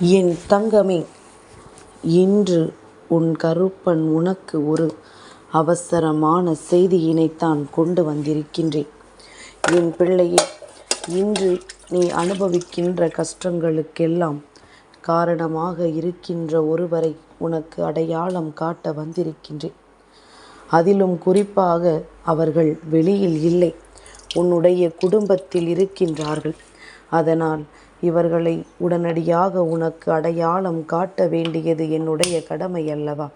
என் தங்கமே இன்று உன் கருப்பன் உனக்கு ஒரு அவசரமான செய்தியினைத்தான் கொண்டு வந்திருக்கின்றேன். என் பிள்ளையே இன்று நீ அனுபவிக்கின்ற கஷ்டங்களுக்கெல்லாம் காரணமாக இருக்கின்ற ஒருவரை உனக்கு அடையாளம் காட்ட வந்திருக்கின்றேன். அதிலும் குறிப்பாக அவர்கள் வெளியில் இல்லை உன்னுடைய குடும்பத்தில் இருக்கின்றார்கள். அதனால் இவர்களை உடனடியாக உனக்கு அடையாளம் காட்ட வேண்டியது என்னுடைய கடமை அல்லவா?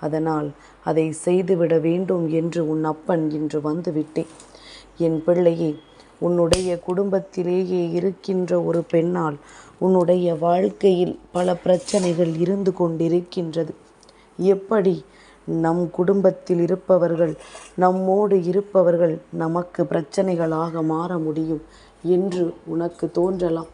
அதனால் அதை செய்துவிட வேண்டும் என்று உன் அப்பன் இன்று வந்துவிட்டேன். என் பிள்ளையே உன்னுடைய குடும்பத்திலேயே இருக்கின்ற ஒரு பெண்ணால் உன்னுடைய வாழ்க்கையில் பல பிரச்சனைகள் இருந்து கொண்டிருக்கின்றது. எப்படி நம் குடும்பத்தில் இருப்பவர்கள் நம்மோடு இருப்பவர்கள் நமக்கு பிரச்சனைகளாக மாற முடியும் என்று உனக்கு தோன்றலாம்.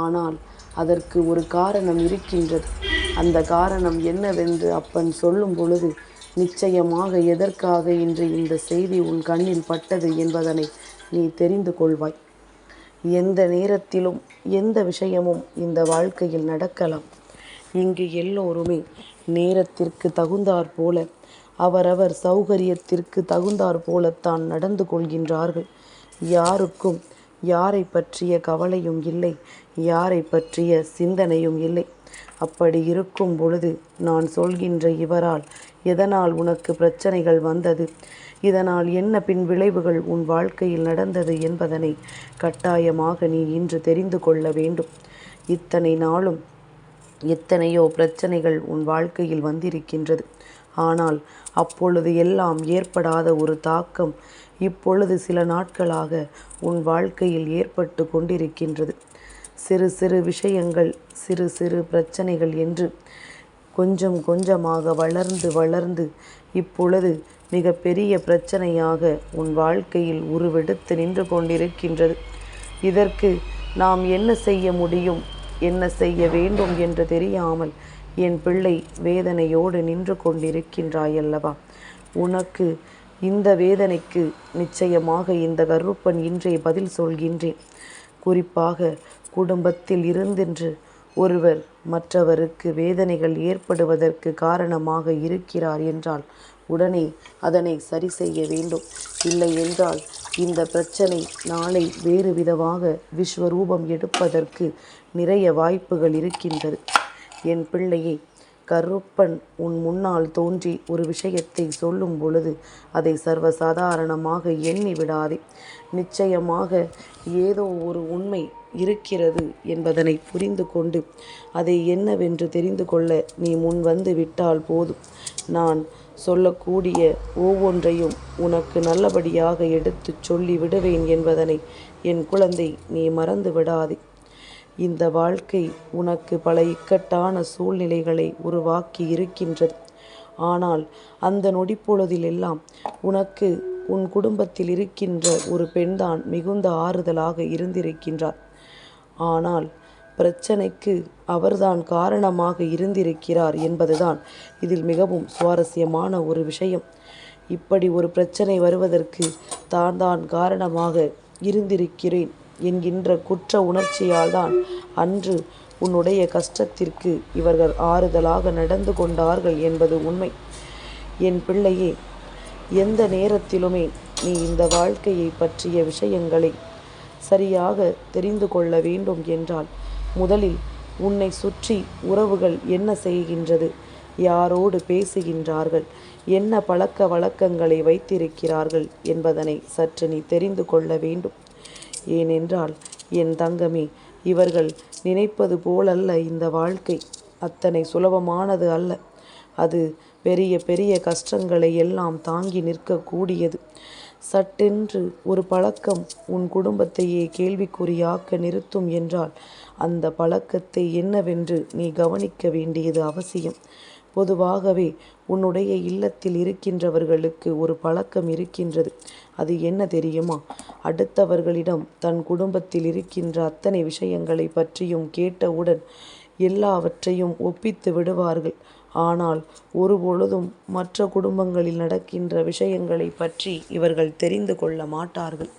ஆனால் அதற்கு ஒரு காரணம் இருக்கின்றது. அந்த காரணம் என்னவென்று அப்பன் சொல்லும் பொழுது நிச்சயமாக எதற்காக இன்று இந்த செய்தி உன் கண்ணில் பட்டது என்பதனை நீ தெரிந்து கொள்வாய். எந்த நேரத்திலும் எந்த விஷயமும் இந்த வாழ்க்கையில் நடக்கலாம். இங்கு எல்லோருமே நேரத்திற்கு தகுந்தாற் போல அவரவர் சௌகரியத்திற்கு தகுந்தாற் போலத்தான் நடந்து கொள்கின்றார்கள். யாருக்கும் யாரை பற்றிய கவலையும் இல்லை. யாரை பற்றிய சிந்தனையும் இல்லை. அப்படி இருக்கும் பொழுது நான் சொல்கின்ற இவரால் எதனால் உனக்கு பிரச்சனைகள் வந்தது? இதனால் என்ன பின் விளைவுகள் உன் வாழ்க்கையில் நடந்தது என்பதனை கட்டாயமாக நீ இன்று தெரிந்து கொள்ள வேண்டும். இத்தனை நாளும் எத்தனையோ பிரச்சனைகள் உன் வாழ்க்கையில் வந்திருக்கின்றது. ஆனால் அப்பொழுது எல்லாம் ஏற்படாத ஒரு தாக்கம் இப்பொழுது சில நாட்களாக உன் வாழ்க்கையில் ஏற்பட்டு கொண்டிருக்கின்றது. சிறு சிறு விஷயங்கள் சிறு சிறு பிரச்சனைகள் என்று கொஞ்சம் கொஞ்சமாக வளர்ந்து வளர்ந்து இப்பொழுது மிக பெரிய பிரச்சனையாக உன் வாழ்க்கையில் உருவெடுத்து நின்று கொண்டிருக்கின்றது. இதற்கு நாம் என்ன செய்ய முடியும்? என்ன செய்ய வேண்டும் என்று தெரியாமல் என் பிள்ளை வேதனையோடு நின்று கொண்டிருக்கின்றாயல்லவா? உனக்கு இந்த வேதனைக்கு நிச்சயமாக இந்த கருப்பன் இன்றே பதில் சொல்கின்றேன். குறிப்பாக குடும்பத்தில் இருந்தென்று ஒருவர் மற்றவருக்கு வேதனைகள் ஏற்படுவதற்கு காரணமாக இருக்கிறார் என்றால் உடனே அதனை சரி செய்ய வேண்டும். இல்லை என்றால் இந்த பிரச்சனை நாளை வேறு விதமாக விஸ்வரூபம் எடுப்பதற்கு நிறைய வாய்ப்புகள் இருக்கின்றது. என் பிள்ளையை கருப்பன் உன் முன்னால் தோன்றி ஒரு விஷயத்தை சொல்லும் பொழுது அதை சர்வசாதாரணமாக எண்ணி விடாதே. நிச்சயமாக ஏதோ ஒரு உண்மை இருக்கிறது என்பதனை புரிந்து கொண்டு அதை என்னவென்று தெரிந்து கொள்ள நீ முன் வந்து விட்டால் போதும். நான் சொல்லக்கூடிய ஒவ்வொன்றையும் உனக்கு நல்லபடியாக எடுத்துச் சொல்லி விடுவேன் என்பதனை என் குழந்தை நீ மறந்து விடாதே. இந்த வாழ்க்கை உனக்கு பல இக்கட்டான சூழ்நிலைகளை உருவாக்கி இருக்கின்றது. ஆனால் அந்த நொடிப்பொழுதிலெல்லாம் உனக்கு உன் குடும்பத்தில் இருக்கின்ற ஒரு பெண்தான் மிகுந்த ஆறுதலாக இருந்திருக்கின்றார். ஆனால் பிரச்சனைக்கு அவர்தான் காரணமாக இருந்திருக்கிறார் என்பதுதான் இதில் மிகவும் சுவாரஸ்யமான ஒரு விஷயம். இப்படி ஒரு பிரச்சனை வருவதற்கு தான் தான் காரணமாக இருந்திருக்கிறேன். என்கின்ற குற்ற உணர்ச்சியால் தான் அன்று உன்னுடைய கஷ்டத்திற்கு இவர்கள் ஆறுதலாக நடந்து கொண்டார்கள் என்பது உண்மை. என் பிள்ளையே எந்த நேரத்திலுமே நீ இந்த வாழ்க்கையை பற்றிய விஷயங்களை சரியாக தெரிந்து கொள்ள வேண்டும் என்றால் முதலில் உன்னை சுற்றி உறவுகள் என்ன செய்கின்றது யாரோடு பேசுகின்றார்கள் என்ன பழக்க வழக்கங்களை வைத்திருக்கிறார்கள் என்பதனை சற்று நீ தெரிந்து கொள்ள வேண்டும். ஏனென்றால் என் தங்கமே இவர்கள் நினைப்பது போலல்ல இந்த வாழ்க்கை. அத்தனை சுலபமானது அல்ல. அது பெரிய பெரிய கஷ்டங்களை எல்லாம் தாங்கி நிற்கக்கூடியது. சட்டென்று ஒரு பழக்கம் உன் குடும்பத்தையே கேள்விக்குறியாக்க நிறுத்தும் என்றால் அந்த பழக்கத்தை என்னவென்று நீ கவனிக்க வேண்டியது அவசியம். பொதுவாகவே உன்னுடைய இல்லத்தில் இருக்கின்றவர்களுக்கு ஒரு பழக்கம் இருக்கின்றது. அது என்ன தெரியுமா? அடுத்தவர்களிடம் தன் குடும்பத்தில் இருக்கின்ற அத்தனை விஷயங்களை பற்றியும் கேட்டவுடன் எல்லாவற்றையும் ஒப்பித்து விடுவார்கள். ஆனால் ஒருபொழுதும் மற்ற குடும்பங்களில் நடக்கின்ற விஷயங்களை பற்றி இவர்கள் தெரிந்து கொள்ள மாட்டார்கள்.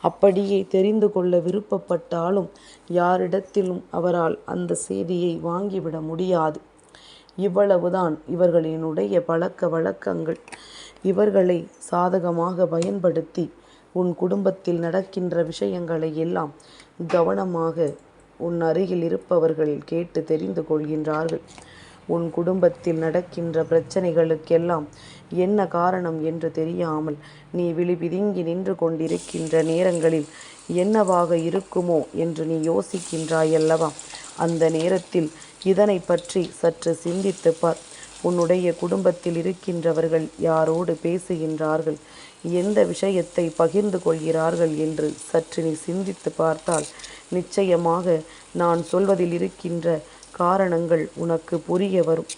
அப்படியே தெரிந்து கொள்ள விருப்பப்பட்டாலும் யாரிடத்திலும் அவரால் அந்த செய்தியை வாங்கிவிட முடியாது. இவ்வளவுதான் இவர்களினுடைய பழக்க வழக்கங்கள். இவர்களை சாதகமாக பயன்படுத்தி உன் குடும்பத்தில் நடக்கின்ற விஷயங்களை எல்லாம் கவனமாக உன் அருகில் இருப்பவர்கள் கேட்டு தெரிந்து கொள்கின்றார்கள். உன் குடும்பத்தில் நடக்கின்ற பிரச்சனைகளுக்கெல்லாம் என்ன காரணம் என்று தெரியாமல் நீ விழிபிதுங்கி நின்று கொண்டிருக்கின்ற நேரங்களில் என்னவாக இருக்குமோ என்று நீ யோசிக்கின்றாயல்லவா? அந்த நேரத்தில் இதனை பற்றி சற்று சிந்தித்து பார் உன்னுடைய குடும்பத்தில் இருக்கின்றவர்கள் யாரோடு பேசுகின்றார்கள்? எந்த விஷயத்தை பகிர்ந்து கொள்கிறார்கள் என்று சற்று நீ சிந்தித்து பார்த்தால் நிச்சயமாக நான் சொல்வதில் இருக்கின்ற காரணங்கள் உனக்கு புரிய வரும்.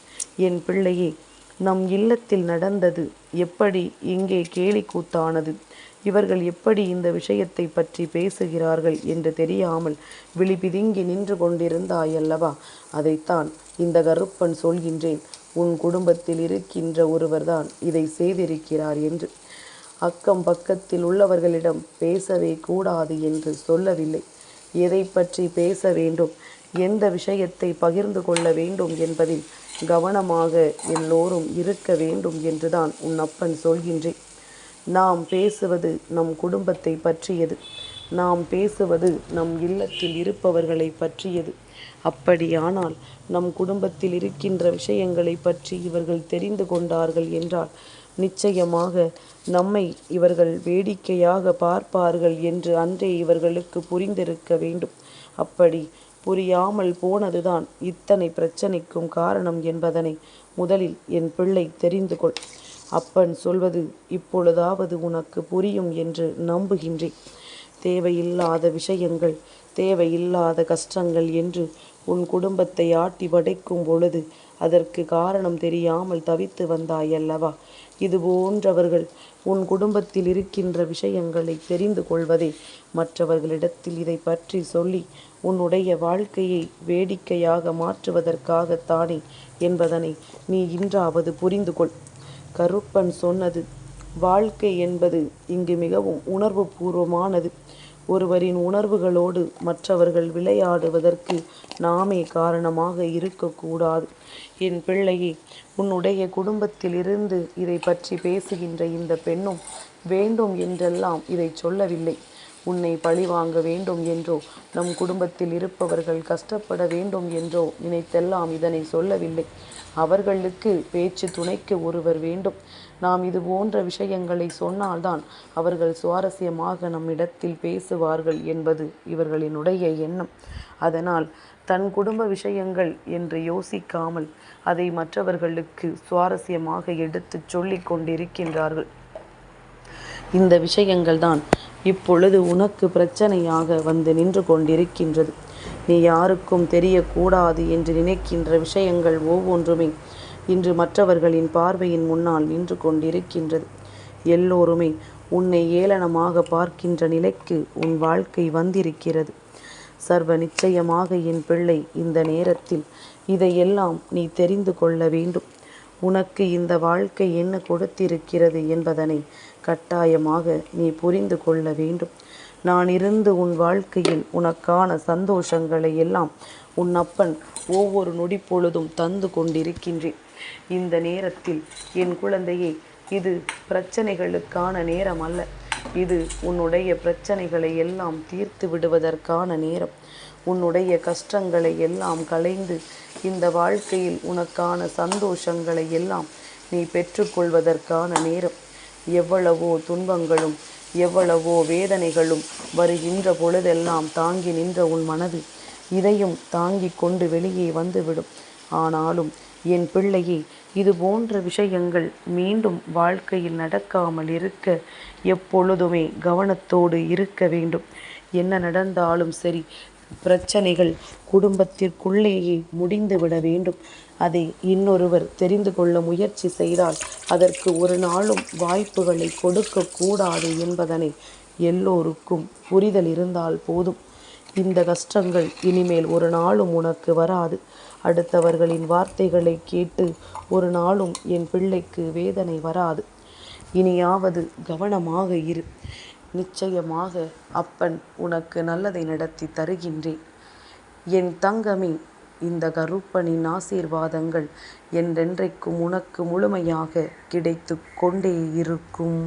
என் பிள்ளையே நம் இல்லத்தில் நடந்தது எப்படி இங்கே கேலிக்கூத்தானது? இவர்கள் எப்படி இந்த விஷயத்தை பற்றி பேசுகிறார்கள் என்று தெரியாமல் விழிபிதுங்கி நின்று கொண்டிருந்தாயல்லவா? அதைத்தான் இந்த கருப்பன் சொல்கின்றேன். உன் குடும்பத்தில் இருக்கின்ற ஒருவர்தான் இதை செய்திருக்கிறார் என்று. அக்கம் பக்கத்தில் உள்ளவர்களிடம் பேசவே கூடாது என்று சொல்லவில்லை. எதை பற்றி பேச வேண்டும்? எந்த விஷயத்தை பகிர்ந்து கொள்ள வேண்டும் என்பதில் கவனமாக எல்லோரும் இருக்க வேண்டும் என்றுதான் உன் அப்பன் சொல்கின்றேன். நாம் பேசுவது நம் குடும்பத்தை பற்றியது. நாம் பேசுவது நம் இல்லத்தில் இருப்பவர்களை பற்றியது. அப்படியானால் நம் குடும்பத்தில் இருக்கின்ற விஷயங்களை பற்றி இவர்கள் தெரிந்து கொண்டார்கள் என்றால் நிச்சயமாக நம்மை இவர்கள் வேடிக்கையாக பார்ப்பார்கள் என்று அன்றே இவர்களுக்கு புரிந்திருக்க வேண்டும். அப்படி புரியாமல் போனதுதான் இத்தனை பிரச்சனைக்கும் காரணம் என்பதனை முதலில் என் பிள்ளை தெரிந்து கொள். அப்பன் சொல்வது இப்பொழுதாவது உனக்கு புரியும் என்று நம்புகின்றேன். தேவையில்லாத விஷயங்கள் தேவையில்லாத கஷ்டங்கள் என்று உன் குடும்பத்தை ஆட்டி வடைக்கும் பொழுது அதற்கு காரணம் தெரியாமல் தவித்து வந்தாயல்லவா இது போன்றவர்கள் உன் குடும்பத்தில் இருக்கின்ற விஷயங்களை தெரிந்து கொள்வதே மற்றவர்களிடத்தில் இதை பற்றி சொல்லி உன்னுடைய வாழ்க்கையை வேடிக்கையாக மாற்றுவதற்காகத்தானே என்பதனை நீ இன்றாவது புரிந்து கொள் கருப்பன் சொன்னது. வாழ்க்கை என்பது இங்கு மிகவும் உணர்வு பூர்வமானது ஒருவரின் உணர்வுகளோடு மற்றவர்கள் விளையாடுவதற்கு நாமே காரணமாக இருக்கக்கூடாது. என் பிள்ளையே உன்னுடைய குடும்பத்திலிருந்து இதை பற்றி பேசுகின்ற இந்த பெண்ணும் வேண்டும் என்றெல்லாம் இதை சொல்லவில்லை. உன்னை பழி வாங்க வேண்டும் என்றோ நம் குடும்பத்தில் இருப்பவர்கள் கஷ்டப்பட வேண்டும் என்றோ நினைத்தெல்லாம் இதனை சொல்லவில்லை. அவர்களுக்கு பேச்சு துணைக்கு ஒருவர் வேண்டும். நாம் இது போன்ற விஷயங்களை சொன்னால்தான் அவர்கள் சுவாரஸ்யமாக நம்மிடத்தில் பேசுவார்கள் என்பது இவர்களினுடைய எண்ணம். அதனால் தன் குடும்ப விஷயங்கள் என்று யோசிக்காமல் அதை மற்றவர்களுக்கு சுவாரஸ்யமாக எடுத்து சொல்லிக் கொண்டிருக்கின்றார்கள். இந்த விஷயங்கள்தான் இப்பொழுது உனக்கு பிரச்சனையாக வந்து நின்று கொண்டிருக்கின்றது. நீ யாருக்கும் தெரியக்கூடாது என்று நினைக்கின்ற விஷயங்கள் ஒவ்வொன்றுமே. இன்று மற்றவர்களின் பார்வையின் முன்னால் நின்று கொண்டிருக்கின்றது. எல்லோருமே உன்னை ஏளனமாக பார்க்கின்ற நிலைக்கு உன் வாழ்க்கை வந்திருக்கிறது. சர்வ நிச்சயமாக என் பிள்ளை இந்த நேரத்தில் இதையெல்லாம் நீ தெரிந்து கொள்ள வேண்டும். உனக்கு இந்த வாழ்க்கை என்ன கொடுத்திருக்கிறது என்பதனை கட்டாயமாக நீ புரிந்து கொள்ள வேண்டும். நான் இருந்து உன் வாழ்க்கையில் உனக்கான சந்தோஷங்களை எல்லாம் உன் அப்பன் ஒவ்வொரு நொடி பொழுதும் தந்து கொண்டிருக்கின்றேன். இந்த நேரத்தில் என் குழந்தையே இது பிரச்சனைகளுக்கான நேரம் அல்ல. இது உன்னுடைய பிரச்சனைகளை எல்லாம் தீர்த்து விடுவதற்கான நேரம். உன்னுடைய கஷ்டங்களை எல்லாம் களைந்து இந்த வாழ்க்கையில் உனக்கான சந்தோஷங்களை எல்லாம் நீ பெற்றுக்கொள்வதற்கான நேரம். எவ்வளவோ துன்பங்களும் எவ்வளவோ வேதனைகளும் வருகின்ற பொழுதெல்லாம் தாங்கி நின்ற உன் மனது இதையும் தாங்கிக் கொண்டு வெளியே வந்துவிடும். ஆனாலும் என் பிள்ளையே இது போன்ற விஷயங்கள் மீண்டும் வாழ்க்கையில் நடக்காமல் இருக்க எப்பொழுதுமே கவனத்தோடு இருக்க வேண்டும். என்ன நடந்தாலும் சரி பிரச்சனைகள் குடும்பத்திற்குள்ளேயே முடிந்துவிட வேண்டும். அதை இன்னொருவர் தெரிந்து கொள்ள முயற்சி செய்தால் அதற்கு ஒரு நாளும் வாய்ப்புகளை கொடுக்கக்கூடாது என்பதனை எல்லோருக்கும் புரிதல் இருந்தால் போதும். இந்த கஷ்டங்கள் இனிமேல் ஒரு நாளும் உனக்கு வராது. அடுத்தவர்களின் வார்த்தைகளை கேட்டு ஒரு நாளும் என் பிள்ளைக்கு வேதனை வராது. இனியாவது கவனமாக இரு. நிச்சயமாக அப்பன் உனக்கு நல்லதை நடத்தி தருகின்றேன். என் தங்கமே இந்த கருப்பனின் ஆசீர்வாதங்கள் என்றென்றைக்கும் உனக்கு முழுமையாக கிடைத்து கொண்டே இருக்கும்.